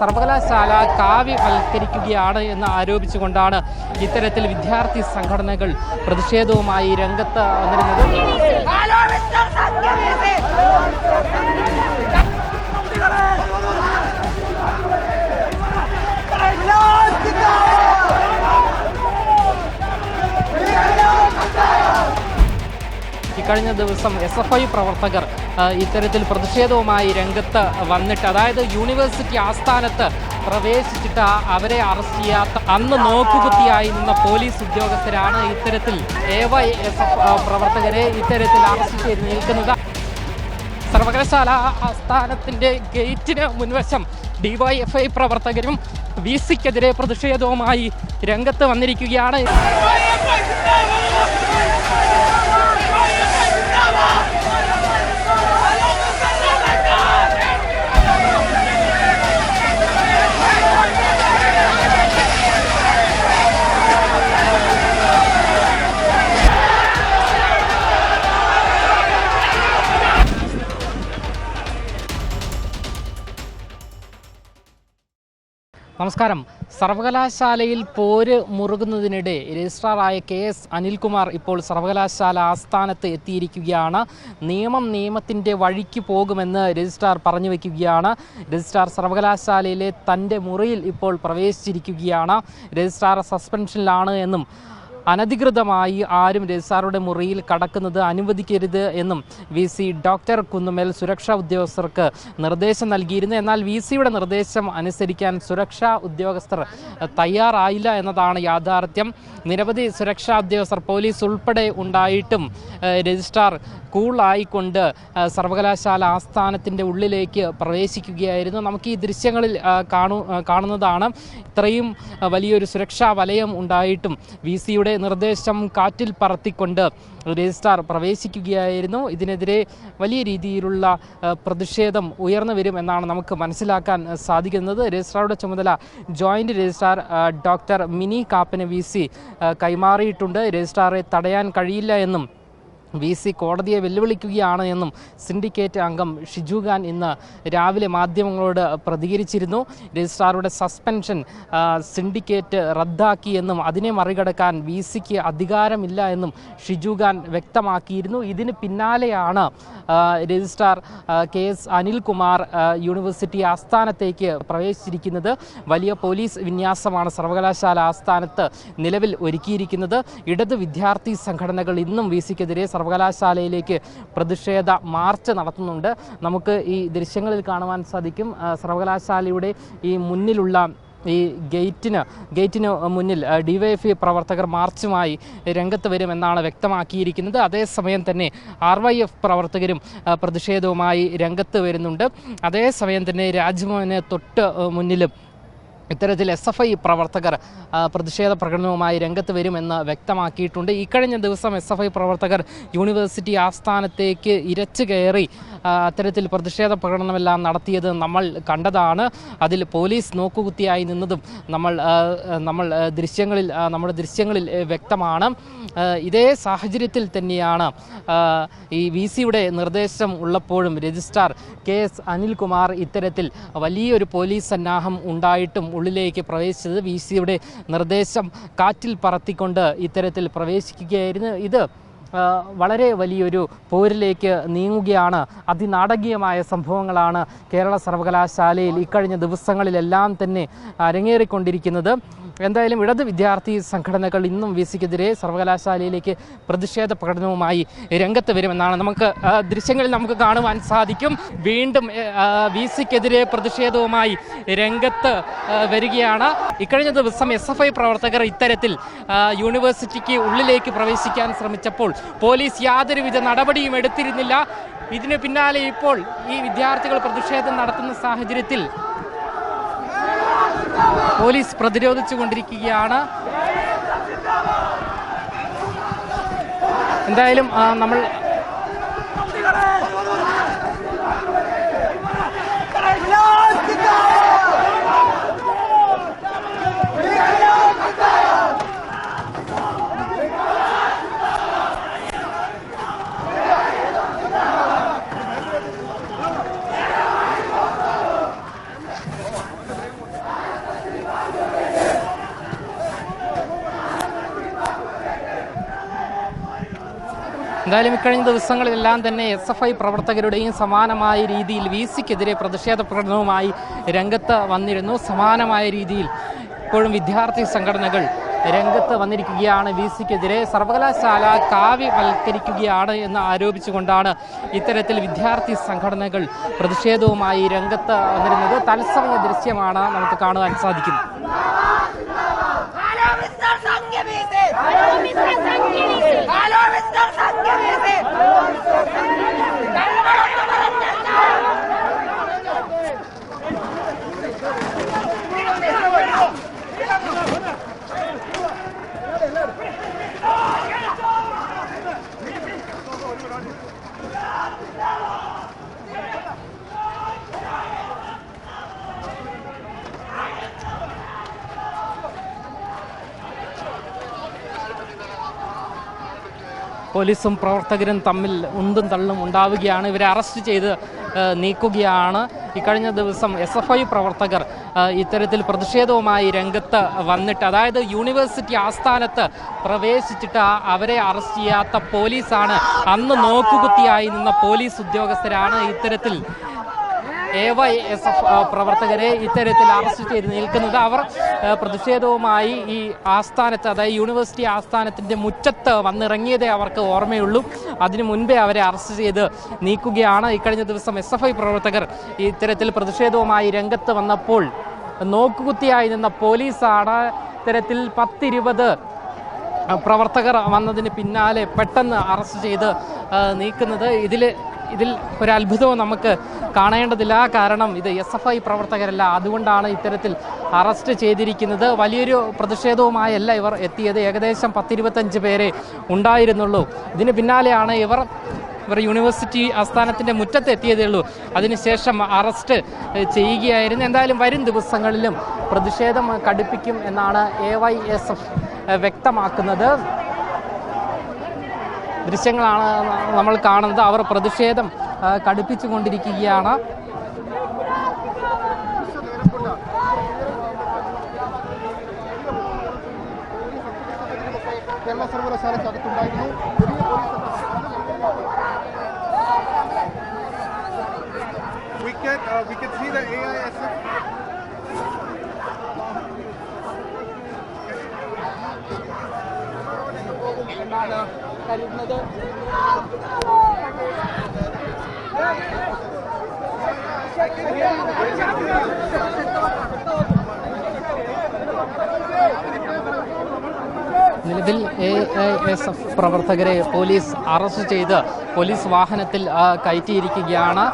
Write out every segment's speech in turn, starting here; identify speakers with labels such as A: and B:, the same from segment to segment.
A: സർവകലാശാല കാവ്യവൽക്കരിക്കുകയാണ് എന്ന് ആരോപിച്ചുകൊണ്ടാണ് ഇത്തരത്തിൽ വിദ്യാർത്ഥി സംഘടനകൾ പ്രതിഷേധവുമായി രംഗത്ത് വന്നിരുന്നത്. ഇക്കഴിഞ്ഞ ദിവസം എസ് എഫ് ഐ പ്രവർത്തകർ ഇത്തരത്തിൽ പ്രതിഷേധവുമായി രംഗത്ത് വന്നിട്ട് അതായത് യൂണിവേഴ്സിറ്റി ആസ്ഥാനത്ത് പ്രവേശിച്ചിട്ട് അവരെ അറസ്റ്റ് ചെയ്യാത്ത അന്ന് നോക്കുകുത്തിയായി നിന്ന പോലീസ് ഉദ്യോഗസ്ഥരാണ് ഇത്തരത്തിൽ എ വൈ എസ് എഫ് പ്രവർത്തകരെ ഇത്തരത്തിൽ അറസ്റ്റ് ചെയ്ത് നിൽക്കുന്നത്. സർവകലാശാല ആസ്ഥാനത്തിന്റെ ഗേറ്റിന് മുൻവശം ഡിവൈഎഫ്ഐ പ്രവർത്തകരും വി സിക്കെതിരെ പ്രതിഷേധവുമായി രംഗത്ത് വന്നിരിക്കുകയാണ്. നമസ്കാരം. സർവകലാശാലയിൽ പോര് മുറുകുന്നതിനിടെ രജിസ്ട്രാറായ കെ എസ് അനിൽകുമാർ ഇപ്പോൾ സർവകലാശാല ആസ്ഥാനത്ത് എത്തിയിരിക്കുകയാണ്. നിയമം നിയമത്തിന്റെ വഴിക്ക് പോകുമെന്ന് രജിസ്ട്രാർ പറഞ്ഞു വയ്ക്കുകയാണ് രജിസ്ട്രാർ സർവകലാശാലയിലെ തന്റെ മുറിയിൽ ഇപ്പോൾ പ്രവേശിച്ചിരിക്കുകയാണ്. രജിസ്ട്രാർ സസ്പെൻഷനിലാണ് എന്നും അനധികൃതമായി ആരും രജിസ്ട്രാറുടെ മുറിയിൽ കടക്കുന്നത് അനുവദിക്കരുത് എന്നും വി സി ഡോക്ടർ കുന്നുമേൽ സുരക്ഷാ ഉദ്യോഗസ്ഥർക്ക് നിർദ്ദേശം നൽകിയിരുന്നു. എന്നാൽ വി സിയുടെ നിർദ്ദേശം അനുസരിക്കാൻ സുരക്ഷാ ഉദ്യോഗസ്ഥർ തയ്യാറായില്ല എന്നതാണ് യാഥാർത്ഥ്യം. നിരവധി സുരക്ഷാ ഉദ്യോഗസ്ഥർ പോലീസ് ഉൾപ്പെടെ ഉണ്ടായിട്ടും രജിസ്ട്രാർ കൂളായിക്കൊണ്ട് സർവകലാശാല ആസ്ഥാനത്തിന്റെ ഉള്ളിലേക്ക് പ്രവേശിക്കുകയായിരുന്നു. നമുക്ക് ഈ ദൃശ്യങ്ങളിൽ കാണു കാണുന്നതാണ് ഇത്രയും വലിയൊരു സുരക്ഷാ വലയം ഉണ്ടായിട്ടും വി സിയുടെ നിർദ്ദേശം കാറ്റിൽ പറത്തിക്കൊണ്ട് രജിസ്ട്രാർ പ്രവേശിക്കുകയായിരുന്നു. ഇതിനെതിരെ വലിയ രീതിയിലുള്ള പ്രതിഷേധം ഉയർന്നു വരും എന്നാണ് നമുക്ക് മനസ്സിലാക്കാൻ സാധിക്കുന്നത്. രജിസ്ട്രാറുടെ ചുമതല joint registrar doctor Mini Kappan V കൈമാറിയിട്ടുണ്ട്. രജിസ്ട്രാറെ തടയാൻ കഴിയില്ല എന്നും വി സി കോടതിയെ വെല്ലുവിളിക്കുകയാണ് എന്നും സിൻഡിക്കേറ്റ് അംഗം ഷിജു ഖാൻ ഇന്ന് രാവിലെ മാധ്യമങ്ങളോട് പ്രതികരിച്ചിരുന്നു. രജിസ്ട്രാറുടെ സസ്പെൻഷൻ സിൻഡിക്കേറ്റ് റദ്ദാക്കി എന്നും അതിനെ മറികടക്കാൻ വി സിക്ക് അധികാരമില്ല എന്നും ഷിജു ഖാൻ വ്യക്തമാക്കിയിരുന്നു. ഇതിന് പിന്നാലെയാണ് registrar K S Anilkumar university ആസ്ഥാനത്തേക്ക് പ്രവേശിച്ചിരിക്കുന്നത്. വലിയ പോലീസ് വിന്യാസമാണ് സർവകലാശാല ആസ്ഥാനത്ത് നിലവിൽ ഒരുക്കിയിരിക്കുന്നത്. ഇടത് വിദ്യാർത്ഥി സംഘടനകൾ ഇന്നും വി സിക്കെതിരെ സർവകലാശാലയിലേക്ക് പ്രതിഷേധ മാർച്ച് നടത്തുന്നുണ്ട്. നമുക്ക് ഈ ദൃശ്യങ്ങളിൽ കാണുവാൻ സാധിക്കും. സർവകലാശാലയുടെ ഈ മുന്നിലുള്ള ഈ ഗേറ്റിന് ഗേറ്റിന് മുന്നിൽ ഡിവൈഎഫ്ഐ പ്രവർത്തകർ മാർച്ചുമായി രംഗത്ത് വരുമെന്നാണ് വ്യക്തമാക്കിയിരിക്കുന്നത്. അതേസമയം തന്നെ ആർ വൈ എഫ് പ്രവർത്തകരും പ്രതിഷേധവുമായി രംഗത്ത് വരുന്നുണ്ട്. അതേസമയം തന്നെ രാജ്ഭവന് തൊട്ട് മുന്നിലും ഇത്തരത്തിൽ എസ് എഫ് ഐ പ്രവർത്തകർ പ്രതിഷേധ പ്രകടനവുമായി രംഗത്ത് വരുമെന്ന് വ്യക്തമാക്കിയിട്ടുണ്ട്. ഇക്കഴിഞ്ഞ ദിവസം എസ് എഫ് ഐ പ്രവർത്തകർ യൂണിവേഴ്സിറ്റി ആസ്ഥാനത്തേക്ക് ഇരച്ചു കയറി അത്തരത്തിൽ പ്രതിഷേധ പ്രകടനമെല്ലാം നടത്തിയത് നമ്മൾ കണ്ടതാണ്. അതിൽ പോലീസ് നോക്കുകുത്തിയായി നിന്നതും നമ്മൾ നമ്മൾ ദൃശ്യങ്ങളിൽ നമ്മുടെ ദൃശ്യങ്ങളിൽ വ്യക്തമാണ്. ഇതേ സാഹചര്യത്തിൽ തന്നെയാണ് ഈ വി സിയുടെ നിർദ്ദേശം ഉള്ളപ്പോഴും രജിസ്ട്രാർ കെ എസ് അനിൽകുമാർ ഇത്തരത്തിൽ വലിയൊരു പോലീസ് സന്നാഹം ഉണ്ടായിട്ടും ഉള്ളിലേക്ക് പ്രവേശിച്ചത്. വി സിയുടെ നിർദ്ദേശം കാറ്റിൽ പറത്തിക്കൊണ്ട് ഇത്തരത്തിൽ പ്രവേശിക്കുകയായിരുന്നു. ഇത് വളരെ വലിയൊരു പോരിലേക്ക് നീങ്ങുകയാണ്. അതിനാടകീയമായ സംഭവങ്ങളാണ് കേരള സർവകലാശാലയിൽ ഇക്കഴിഞ്ഞ ദിവസങ്ങളിലെല്ലാം തന്നെ അരങ്ങേറിക്കൊണ്ടിരിക്കുന്നത്. എന്തായാലും ഇടത് വിദ്യാർത്ഥി സംഘടനകൾ ഇന്നും വി സിക്കെതിരെ സർവകലാശാലയിലേക്ക് പ്രതിഷേധ പ്രകടനവുമായി രംഗത്ത് വരുമെന്നാണ് നമുക്ക് ദൃശ്യങ്ങളിൽ നമുക്ക് കാണുവാൻ സാധിക്കും. വീണ്ടും വി സിക്കെതിരെ പ്രതിഷേധവുമായി രംഗത്ത് വരികയാണ്. ഇക്കഴിഞ്ഞ ദിവസം എസ് എഫ് ഐ പ്രവർത്തകർ ഇത്തരത്തിൽ യൂണിവേഴ്സിറ്റിക്ക് ഉള്ളിലേക്ക് പ്രവേശിക്കാൻ ശ്രമിച്ചപ്പോൾ പോലീസ് യാതൊരുവിധ നടപടിയും എടുത്തിരുന്നില്ല. ഇതിന് പിന്നാലെ ഇപ്പോൾ ഈ വിദ്യാർത്ഥികൾ പ്രതിഷേധം നടത്തുന്ന സാഹചര്യത്തിൽ പോലീസ് പ്രതിരോധിച്ചു കൊണ്ടിരിക്കുകയാണ്. എന്തായാലും നമ്മൾ എന്തായാലും ഇക്കഴിഞ്ഞ ദിവസങ്ങളിലെല്ലാം തന്നെ എസ് എഫ് ഐ പ്രവർത്തകരുടെയും സമാനമായ രീതിയിൽ വി സിക്കെതിരെ പ്രതിഷേധ പ്രകടനവുമായി രംഗത്ത് വന്നിരുന്നു. സമാനമായ രീതിയിൽ ഇപ്പോഴും വിദ്യാർത്ഥി സംഘടനകൾ രംഗത്ത് വന്നിരിക്കുകയാണ്. വി സിക്കെതിരെ സർവകലാശാല കാവ്യവൽക്കരിക്കുകയാണ് എന്ന് ആരോപിച്ചുകൊണ്ടാണ് ഇത്തരത്തിൽ വിദ്യാർത്ഥി സംഘടനകൾ പ്രതിഷേധവുമായി രംഗത്ത് വന്നിരുന്നത്. തത്സമയ ദൃശ്യമാണ് നമുക്ക് കാണുവാൻ സാധിക്കുന്നത്.
B: ഹലോ Alô,
A: പോലീസും പ്രവർത്തകരും തമ്മിൽ ഉന്തും തള്ളും ഉണ്ടാവുകയാണ്. ഇവരെ അറസ്റ്റ് ചെയ്ത് നീക്കുകയാണ്. ഇക്കഴിഞ്ഞ ദിവസം എസ് എഫ് ഐ പ്രവർത്തകർ ഇത്തരത്തിൽ പ്രതിഷേധവുമായി രംഗത്ത് വന്നിട്ട് അതായത് യൂണിവേഴ്സിറ്റി ആസ്ഥാനത്ത് പ്രവേശിച്ചിട്ട് അവരെ അറസ്റ്റ് ചെയ്യാത്ത പോലീസാണ് അന്ന് നോക്കുകുത്തിയായി നിന്ന പോലീസ് ഉദ്യോഗസ്ഥരാണ് ഇത്തരത്തിൽ എ വൈ എസ് എഫ് പ്രവർത്തകരെ ഇത്തരത്തിൽ അറസ്റ്റ് ചെയ്ത് നിൽക്കുന്നത് അവർ പ്രതിഷേധവുമായി ഈ ആസ്ഥാനത്ത് അതായത് യൂണിവേഴ്സിറ്റി ആസ്ഥാനത്തിന്റെ മുറ്റത്ത് വന്നിറങ്ങിയതേ അവർക്ക് ഓർമ്മയുള്ളൂ. അതിനു മുൻപേ അവരെ അറസ്റ്റ് ചെയ്ത് നീക്കുകയാണ്. ഇക്കഴിഞ്ഞ ദിവസം എസ് എഫ് ഐ പ്രവർത്തകർ ഇത്തരത്തിൽ പ്രതിഷേധവുമായി രംഗത്ത് വന്നപ്പോൾ നോക്കുകുത്തിയായി നിന്ന പോലീസാണ് ഇത്തരത്തിൽ പത്തിരുപത് പ്രവർത്തകർ വന്നതിന് പിന്നാലെ പെട്ടെന്ന് അറസ്റ്റ് ചെയ്ത് നീക്കുന്നത്. ഇതിൽ ഇതിൽ ഒരു അത്ഭുതവും നമുക്ക് കാണേണ്ടതില്ല. കാരണം ഇത് എസ് എഫ് ഐ പ്രവർത്തകരല്ല. അതുകൊണ്ടാണ് ഇത്തരത്തിൽ അറസ്റ്റ് ചെയ്തിരിക്കുന്നത്. വലിയൊരു പ്രതിഷേധവുമായല്ല ഇവർ എത്തിയത്. ഏകദേശം പത്തിരുപത്തഞ്ച് പേരെ ഉണ്ടായിരുന്നുള്ളൂ. ഇതിന് പിന്നാലെയാണ് ഇവർ ഇവർ യൂണിവേഴ്സിറ്റി ആസ്ഥാനത്തിന്റെ മുറ്റത്ത് എത്തിയതേ ഉള്ളൂ. അതിനുശേഷം അറസ്റ്റ് ചെയ്യുകയായിരുന്നു. എന്തായാലും വരും ദിവസങ്ങളിലും പ്രതിഷേധം കടുപ്പിക്കും എന്നാണ് എ വൈ എസ് എഫ് വ്യക്തമാക്കുന്നത്. ദൃശ്യങ്ങളാണ് നമ്മൾ കാണുന്നത്. അവർ പ്രതിഷേധം കടുപ്പിച്ചു കൊണ്ടിരിക്കുകയാണ്
C: Kerala സർവകലാശാലയ്ക്കകത്തുണ്ടായിരുന്നു. We can, uh, we can see the AISF
A: എന്നാണ് കരുതുന്നത് നിലവിൽ എ ഐ എസ് എഫ് പ്രവർത്തകരെ പോലീസ് അറസ്റ്റ് ചെയ്ത് പോലീസ് വാഹനത്തിൽ കയറ്റിയിരിക്കുകയാണ്.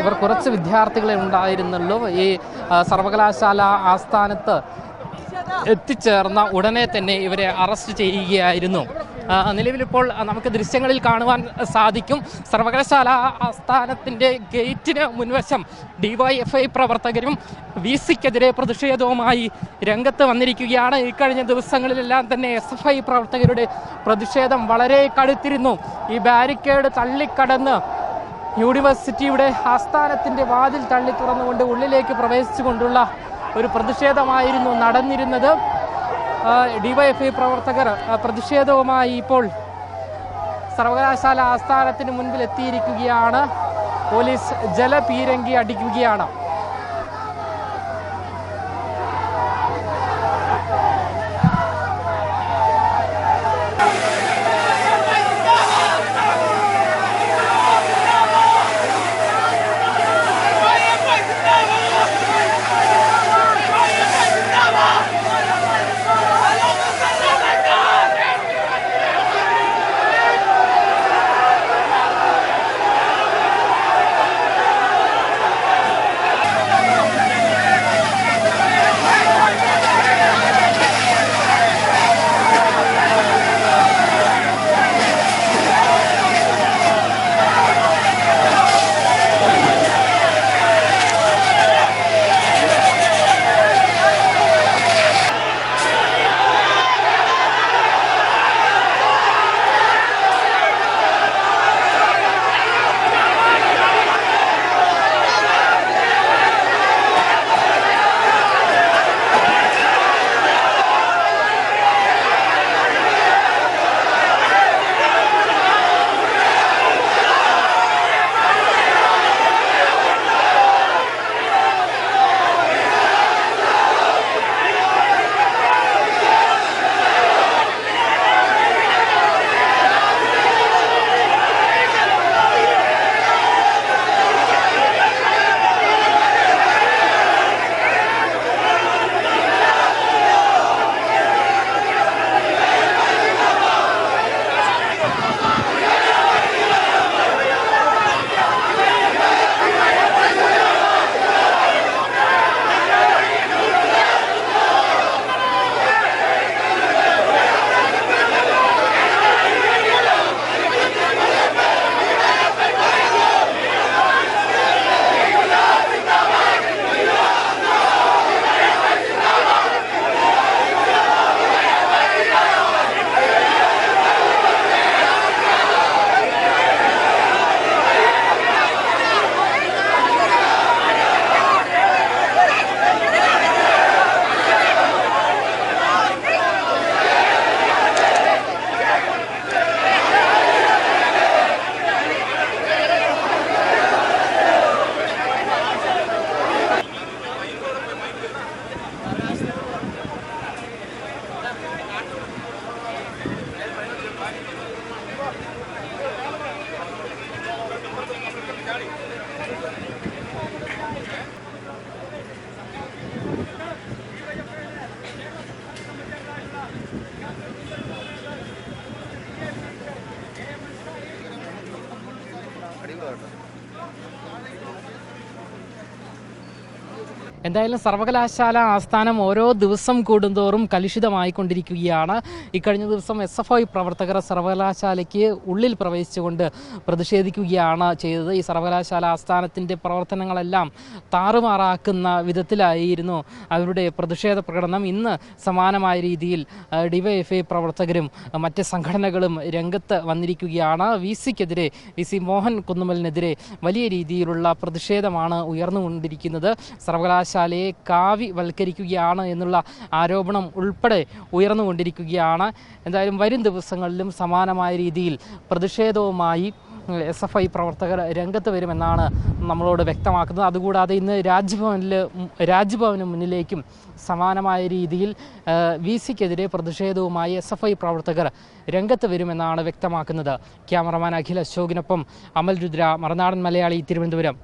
A: ഇവർ കുറച്ച് വിദ്യാർത്ഥികളെ ഉണ്ടായിരുന്നുള്ളൂ. ഈ സർവകലാശാല ആസ്ഥാനത്ത് എത്തിച്ചേർന്ന ഉടനെ തന്നെ ഇവരെ അറസ്റ്റ് ചെയ്യുകയായിരുന്നു. നിലവിലിപ്പോൾ നമുക്ക് ദൃശ്യങ്ങളിൽ കാണുവാൻ സാധിക്കും. സർവകലാശാല ആസ്ഥാനത്തിന്റെ ഗേറ്റിന് മുൻവശം ഡിവൈഎഫ്ഐ പ്രവർത്തകരും വി സിക്കെതിരെ പ്രതിഷേധവുമായി രംഗത്ത് വന്നിരിക്കുകയാണ്. ഇക്കഴിഞ്ഞ ദിവസങ്ങളിലെല്ലാം തന്നെ എസ് എഫ് ഐ പ്രവർത്തകരുടെ പ്രതിഷേധം വളരെ കടുത്തിരുന്നു. ഈ ബാരിക്കേഡ് തള്ളിക്കടന്ന് യൂണിവേഴ്സിറ്റിയുടെ ആസ്ഥാനത്തിന്റെ വാതിൽ തള്ളി തുറന്നുകൊണ്ട് ഉള്ളിലേക്ക് പ്രവേശിച്ചുകൊണ്ടുള്ള ഒരു പ്രതിഷേധമായിരുന്നു നടന്നിരുന്നത്. ഡിവൈഎഫ്ഐ പ്രവർത്തകർ പ്രതിഷേധവുമായി ഇപ്പോൾ സർവകലാശാല ആസ്ഥാനത്തിന് മുൻപിൽ എത്തിയിരിക്കുകയാണ് പോലീസ് ജലപീരങ്കി അടിക്കുകയാണ്. എന്തായാലും സർവകലാശാല ആസ്ഥാനം ഓരോ ദിവസം കൂടുന്തോറും കലുഷിതമായിക്കൊണ്ടിരിക്കുകയാണ്. ഇക്കഴിഞ്ഞ ദിവസം എസ് എഫ് ഐ പ്രവർത്തകർ സർവകലാശാലയ്ക്ക് ഉള്ളിൽ പ്രവേശിച്ചുകൊണ്ട് പ്രതിഷേധിക്കുകയാണ് ചെയ്തത്. ഈ സർവകലാശാല ആസ്ഥാനത്തിന്റെ പ്രവർത്തനങ്ങളെല്ലാം താറുമാറാക്കുന്ന വിധത്തിലായിരുന്നു അവരുടെ പ്രതിഷേധ പ്രകടനം. ഇന്ന് സമാനമായ രീതിയിൽ ഡിവൈഎഫ്ഐ പ്രവർത്തകരും മറ്റ് സംഘടനകളും രംഗത്ത് വന്നിരിക്കുകയാണ്. വി സിക്കെതിരെ വി സി മോഹൻ കുന്നുമലിനെതിരെ വലിയ രീതിയിലുള്ള പ്രതിഷേധമാണ് ഉയർന്നുകൊണ്ടിരിക്കുന്നത്. സർവകലാശാലയെ കാവി വൽക്കരിക്കുകയാണ് എന്നുള്ള ആരോപണം ഉൾപ്പെടെ ഉയർന്നുകൊണ്ടിരിക്കുകയാണ്. എന്തായാലും വരും ദിവസങ്ങളിലും സമാനമായ രീതിയിൽ പ്രതിഷേധവുമായി എസ് എഫ് ഐ പ്രവർത്തകർ രംഗത്ത് വരുമെന്നാണ് നമ്മളോട് വ്യക്തമാക്കുന്നത്. അതുകൂടാതെ ഇന്ന് രാജ്ഭവനിൽ രാജ്ഭവന് മുന്നിലേക്കും സമാനമായ രീതിയിൽ വി സിക്കെതിരെ പ്രതിഷേധവുമായി എസ് എഫ് ഐ പ്രവർത്തകർ രംഗത്ത് വരുമെന്നാണ് വ്യക്തമാക്കുന്നത്. ക്യാമറമാൻ അഖിൽ അശോകിനൊപ്പം അമൽ രുദ്ര മറനാടൻ മലയാളി തിരുവനന്തപുരം.